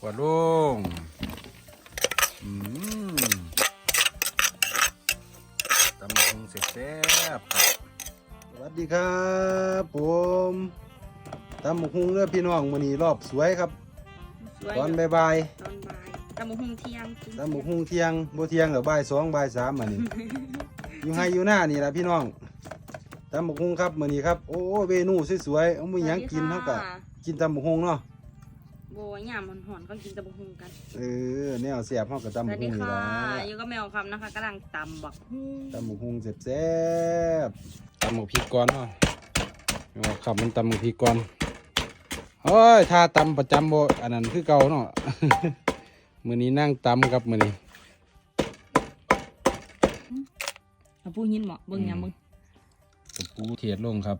ขวดลงอืมตำบักหุงเสร็จแซ่บครับสวัสดีครับผมตำบักหุงเรือพี่น้องมื้อนี้รอบสวยครับ สวยตอนเด้อบ่ายตอนบ่ายตำบักหุ่งเที่ยงกินๆตำบักหุงเที่ยงบ่เที่ยงหรือบ่ายสองบ่ายสามมื้อนี้ อยู่ให้อยู่หน้านี่ล่ะพี่น้องตำบักหุงครับมื้อนี้ครับ โอ้เมนูสวยๆเอามื้อหยังกินเฮาก็สวัสดีค่ะกินตำบักหุงเนาะ โบยามหอนๆก็กินตำบักหุ่งกัน เออแนวเสียบเฮาก็สตำบัวักสหุดีงนี่ค่ะล่ะอยู่กับแมวคำนะคะกำลังตำบักหุ่งตำหมูพุงแซ่บๆตำหมูพริกก่อนเนาะเอาขับมันตำหมูพริกก่อนเฮ้ยถ้าตำประจำบ่อันนั้นคือเก่าเนาะ มื้อนี้นั่งตำกับมื้อนี้ เอาปูหินเหมาะเบิ่งยังมึงกับปูเทียดลงครับ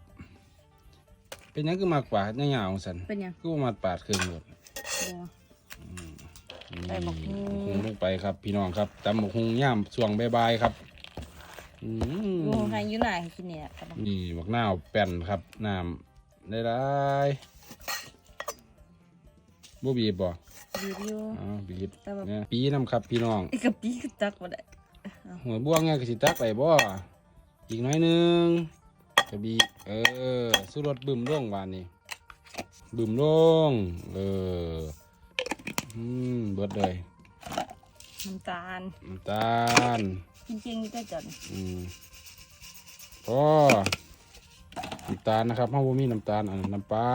เป็นหยังคือมากปาดยาวๆสันเป็นยังคือบ่มาปาดเครื่องหมดบัวนี่ ใส่บักหุ่งบักหุ่งลงไปครับ พี่น้องครับตำหมูพุงย่ามช่วงบ่ายๆครับอืมโบใครอยู่ไหนกินเนี่ยตำบักหุ่งนี่บักนาวแป้นครับน้ำได้ได้บ่บีบบ่รีวิวอ้าวบีบแต่ว่า เนี่ยปีน้ำครับพี่น้อง ไอ้กะปิกระตักมาได้หัวบ่วงเนี่ยก็สิตักไปบ่อีกน้อยหนึงกระบีบเออสู้รถบึมลงวานนี้ บึมลง เออ อืม เบิดเลยน้ำตาลน้ำตาล จริงๆนี่ก็จัดอืมพอน้ำตาลนะครับเฮาบ่มีน้ำตาลอันนั้นน้ำปลา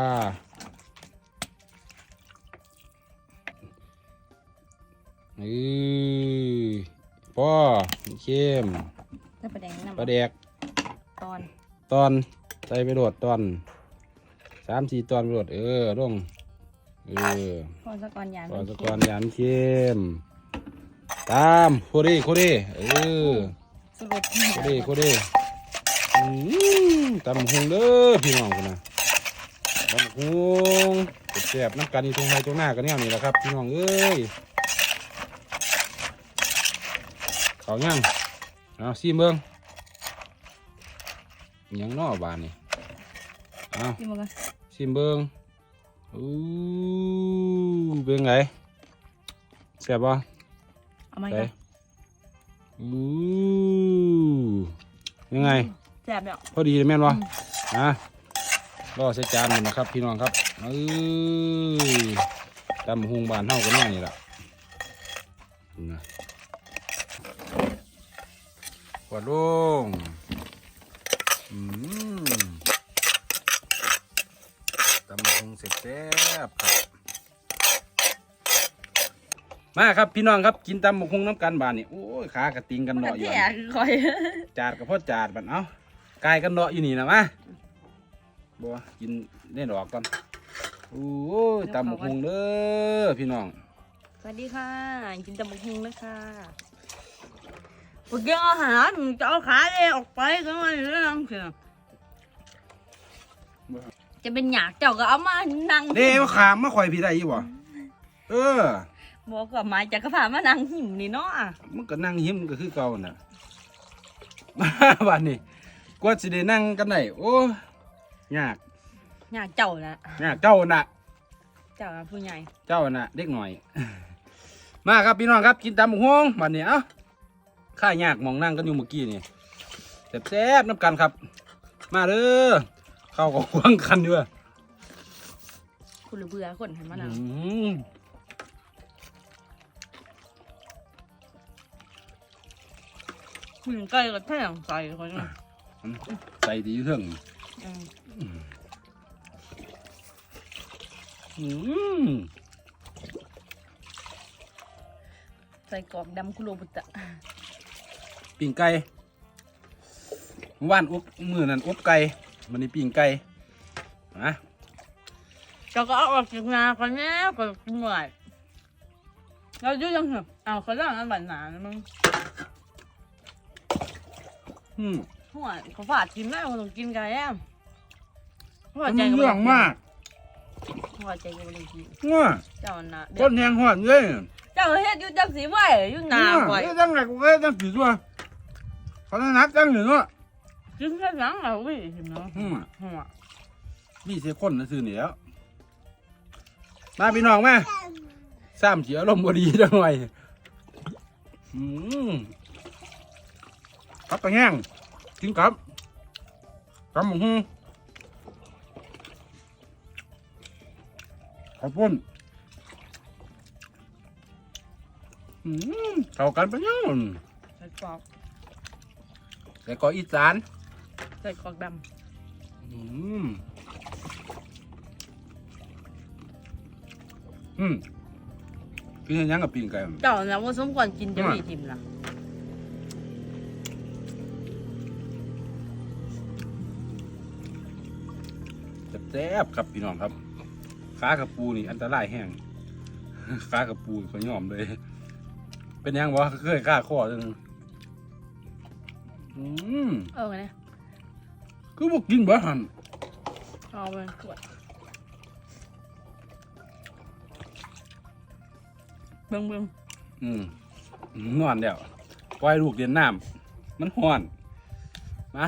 เออพอเข้มแล้วประเด็นน้ำปลาแดกตอน ตอนใส่ไปโดดตอนสามสี่ตอนไปโดดเออลงเออพอสะกอนยานพอสะกอนยานเข้มตามโคดีโคดีเออสรุปโคดีโคดีอืมตำหงเด้อพี่น้องกันนะตำหงแซ่บๆน้ำกันนี่ตรงไห้ตรงหน้ากันเนี่ยนี่แหละครับ พี่น้องเอ้ยเขายังเอาซีเมืองอิหยังนอบานนี่เอาที่มันก็ ชิมเบิงอู้เป็นไงแซ่บป่ะเอามาใส่กันอู้ยังไงแซ่บเนี่ยพอดีเลยแม่นวะอะรอใส่จานหมดนะครับ พี่น้องครับเอ้ยตำหุงบานเท่ากันแน่นี่แหละนะขวดลงอืมตำหุงเสร็จ แซ่บครับมาครับพี่น้องครับกินตำบักหุงน้ำกันบานนี่โอ้ยขากระติงกันมันเนาะก็อยู่แท้อันคือคอยจาดกับพ่อจาดบัดเอ้ากายกันเนาะอยู่นี่นะมาบัวกินได้ดอกก่อนโอ้ยตำบักหุงเด้อพี่น้องสวัสดีค่ะ กินตำบักหุ่งนะคะไปกินอาหารจะเอาขาเลยออกไปก็มาเรื่องเสีย จะเป็นหยากเจ้าก็เอามานั่งเด้มาขามมาข่อยพี่ได้ยี่บ่เออบอกกับไม้จักรพรรดิมานั่งหิมนี่เนาะมันก็นั่งหิมก็คือเก่าน่ะบัดนี้กว่าสิได้นั่งกันได้โอ้ยยากหยากเจ้านะยากเจ้าน่ะเจ้าน่ะผู้ใหญ่เจ้าน่ะเด็กหน่อย มาครับพี่น้องครับกินตำบักฮวงบัดนี้เอ้าข้ายากหมองนั่งกันอยู่เมื่อกี้นี่แซ่บๆน้ำกันครับ มาเด้อ เข้ากับหวงกันด้วยคุณเบื่อคนให้มานั่งอืมคุณใกล้กับแท่งใส่คนน่ะใส่ดีเรื่องอืมอืมใส่กรอกดำคุโรบุตะปิ้งไก่ว่านอบมือนั่นอบไก่ มันนี่ปิ้งไก่นะเจ้าก็เอาออกจากนาก่อนแน่ก่อนกินหน่อยเราดูยังเหรอเอาเขาล่างอันบันหนานะมึงอืมหัวเขาฝาดกินแม่คนต้องกินกันแย่หัวมันใจเรื่องมากหัวใจก็ไม่ได้กินง่ะเจ้าน่ะก้นแหงหอดเลยเจ้าเฮ็ดอยู่จังสีไว้อยู่นาไว้เอ้ยจังไงกูเอ้ยจังสีตัวเขาจะนัดจังหรือเนาะ กินแค่หลังเอาไว้เห็นเนาะอืมหัวนี่เสียคนนะซื้อนี่แล้วมาพี่น้องมาซ้ำเสียอารมณ์บ่ดีจังหน่อยอืมครับไปแห้งกินกับกับหมูฮูขอบคุณอืมเข้ากันไปยังใส่กรอกแต่ก็อีสาน ใส่กรอกดอืมอืมกินยังกับปิ้งไก่ำเจ้านะว่าสมควรกินจะมีทิมนะแซ่บๆครับพี่น้องครับขากระปูนี่อันตรายแห้งขากระปูก็ยอมเลย เป็นยังวะเคยฆ่าข้อจังอืมเออไง คือบอกกินบ่หันเอาไปขวดเบิ่งเบิ่งอืมนอนเดี๋ยวปล่อยลูกเรียนน้ำมันห้อน มา